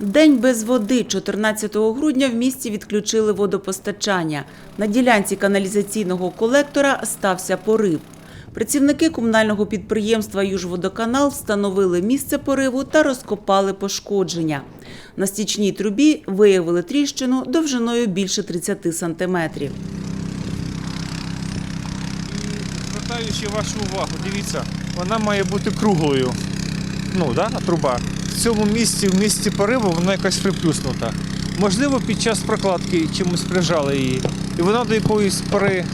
День без води 14 грудня в місті відключили водопостачання. На ділянці каналізаційного колектора стався порив. Працівники комунального підприємства «Южводоканал» встановили місце пориву та розкопали пошкодження. На стічній трубі виявили тріщину довжиною більше 30 сантиметрів. І звертаю ще вашу увагу, дивіться, вона має бути круглою. Ну, да, труба. В цьому місці, в місці пориву, вона якась приплюснута. Можливо, під час прокладки чимось прижали її. І вона до якоїсь пори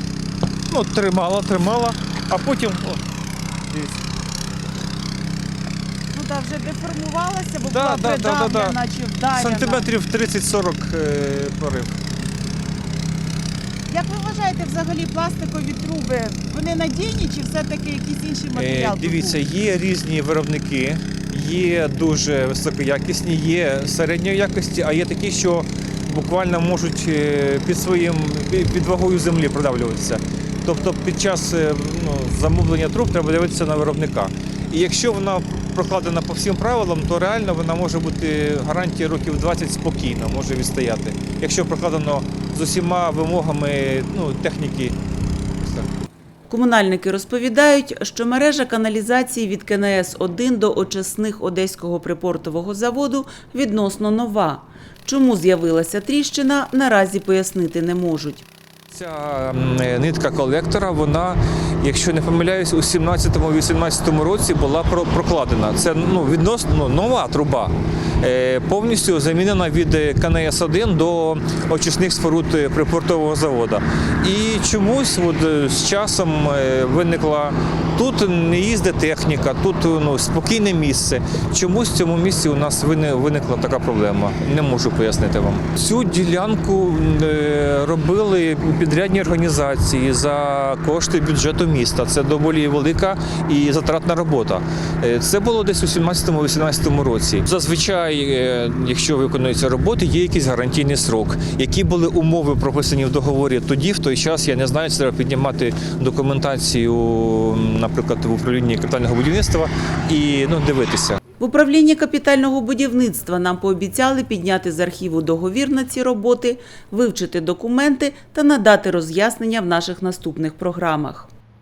ну, тримала, тримала, а потім. О, дивіться. Ну так, вже деформувалася, бо Да, була да, да, да, да. наче вдарена. Сантиметрів 30-40 е, порив. Як ви вважаєте, взагалі пластикові труби, вони надійні чи все-таки якийсь інший Е, матеріал? тут Дивіться, був? є різні виробники, є дуже високоякісні, є середньої якості, а є такі, що буквально можуть е, під своїм під вагою землі продавлюватися. Тобто під час е, ну, замовлення труб треба дивитися на виробника. І якщо вона прокладена по всім правилам, то реально вона може бути гарантія років 20 спокійно, може відстояти. Якщо прокладено з усіма вимогами ну, техніки. Комунальники розповідають, що мережа каналізації від КНС-1 до очисних Одеського припортового заводу відносно нова. Чому з'явилася тріщина, наразі пояснити не можуть. Ця нитка колектора, вона, якщо не помиляюсь, у 17-18 році була про- прокладена. Це ну, відносно ну, нова труба, е, повністю замінена від е, КНС-1 до очисних споруд е, припортового заводу. І чомусь от, з часом виникла тут не їздить техніка, тут ну, спокійне місце. Чомусь в цьому місці у нас виникла така проблема. Не можу пояснити вам. Цю ділянку е, робили підрядні організації за кошти бюджету міста. Це доволі велика і затратна робота. Е, Це було десь у 17-18 році. Зазвичай, е, якщо виконуються роботи, є якийсь гарантійний срок. Які були умови прописані в договорі тоді, в той час, я не знаю, треба піднімати документацію, наприклад, в управлінні капітального будівництва і ну, дивитися. В управлінні капітального будівництва нам пообіцяли підняти з архіву договір на ці роботи, вивчити документи та надати роз'яснення в наших наступних програмах.